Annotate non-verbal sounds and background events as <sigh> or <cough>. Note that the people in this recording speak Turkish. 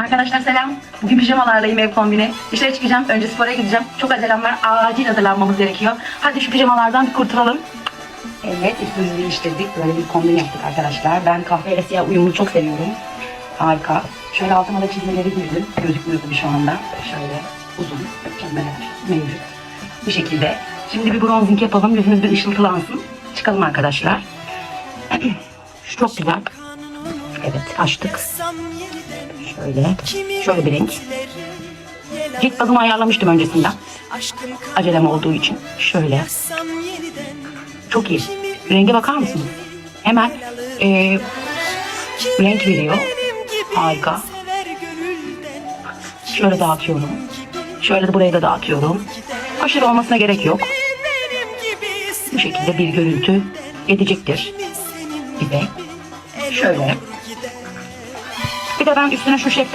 Arkadaşlar selam. Bugün pijamalardayım ev kombini. Dışarı çıkacağım. Önce spora gideceğim. Çok acelem var. Acil hazırlanmamız gerekiyor. Hadi şu pijamalardan bir kurtulalım. Evet üstümüzü değiştirdik. Böyle bir kombin yaptık arkadaşlar. Ben kahveyle siyah uyumunu çok seviyorum. Harika. Şöyle altıma da çizmeleri giydim. Gözükmüyor tabii şu anda. Şöyle uzun çizmeler mevcut. Bu şekilde. Şimdi bir bronzing yapalım. Yüzümüz bir ışıltılansın. Çıkalım arkadaşlar. <clears throat> Çok güzel. Evet açtık. Şöyle. Şöyle bir renk. Cilt bazımı ayarlamıştım öncesinden. Acelem olduğu için. Şöyle. Çok iyi. Renge bakar mısınız? Hemen e, renk veriyor. Harika. Şöyle dağıtıyorum. Şöyle de buraya da dağıtıyorum. Aşırı olmasına gerek yok. Bu şekilde bir görüntü edecektir bize. Şöyle. Bir de ben üstüne şu şeftali